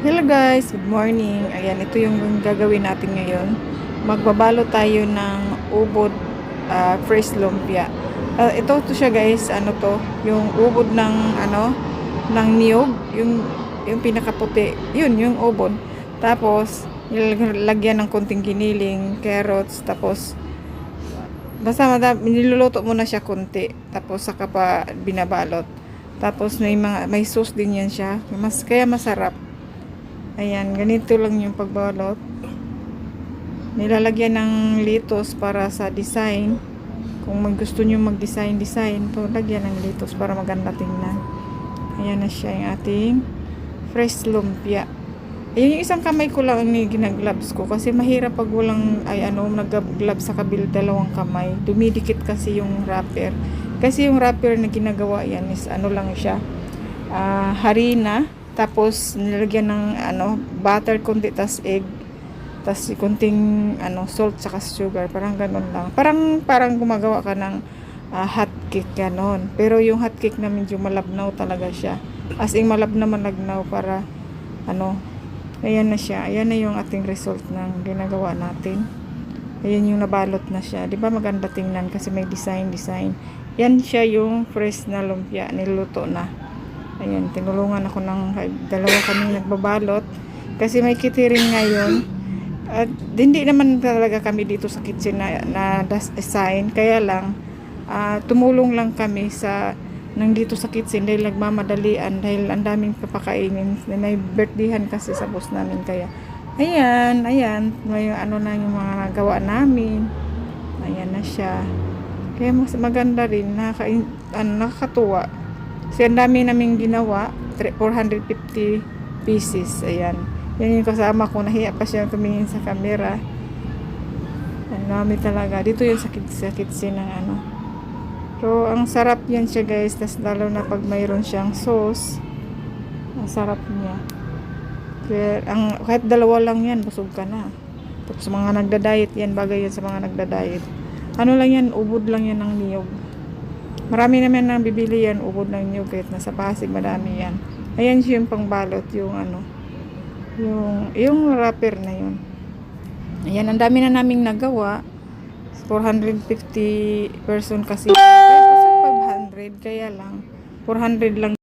Hello guys, good morning. Ayan, ito yung gagawin natin ngayon. Magbabalo tayo ng ubod ah, fresh lumpia. Ah, ito to siya guys, ano to, yung ubod ng ano, ng niyog, yung yung pinakaputi. Yun, yung ubod. Tapos nilalagyan ng konting giniling, carrots, tapos basta madam, niluluto mo na siya konti. Tapos saka pa binabalot. Tapos may mga may sauce din yan siya. Mas kaya masarap. Ayan, ganito lang yung pagbalot. Nilalagyan ng litos para sa design. Kung gusto nyo mag-design, design, to lagyan ng litos para maganda tingnan. Ayan na siya yung ating fresh lumpia. Ayun yung isang kamay ko lang ni ginagloves ko kasi mahirap pag walang ay ano nag-gloves sa kabil dalawang kamay. Dumidikit kasi yung wrapper. Kasi yung wrapper na ginagawa yan is ano lang siya. ah, harina tapos nilagyan ng ano butter konti tas egg tas konting ano salt saka sugar. Parang ganun lang. Parang parang gumagawa ka ng ah, hot cake ganon. Pero yung hot cake na medyo malabnaw talaga siya. As in malab na malagnaw para ano ayan na siya. Ayan na yung ating result ng ginagawa natin. Ayan yung nabalot na siya. Di ba maganda tingnan kasi may design design. Yan siya yung fresh na lumpia. Niluto na Ayan, tinulungan ako ng dalawa kami nagbabalot. Kasi may kitirin ngayon. At hindi naman talaga kami dito sa kitchen na, na assign. Kaya lang, ah, tumulong lang kami sa nang dito sa kitchen dahil nagmamadalian dahil ang daming papakainin. May birthdayhan kasi sa boss namin kaya. Ayan, ayan, may ano na yung mga gawa namin. Ayan na siya. Kaya mas maganda rin, nakaka, ano, nakakatuwa. Kasi ang dami naming ginawa, tre- 450 pieces. Ayan. Yan yung kasama ko. Nahiya pa siya tumingin sa camera. Ang dami talaga. Dito yun sa, kit- sa kitchen ng ano. So, ang sarap yan siya guys. Tas lalo na pag mayroon siyang sauce. Ang sarap niya. Kaya, ang, kahit dalawa lang yan, busog ka na. Tapos mga nagda-diet yan, bagay yan sa mga nagda-diet. Ano lang yan, ubod lang yan ng niyog. Marami naman nang bibili yan, ubod ng niyog kahit nasa Pasig, madami yan. Ayan siya yung pangbalot, yung ano, yung, yung wrapper na yun. Ayan, ang dami na naming nagawa. 450 person kasi. Kahit 500, kaya lang. 400 lang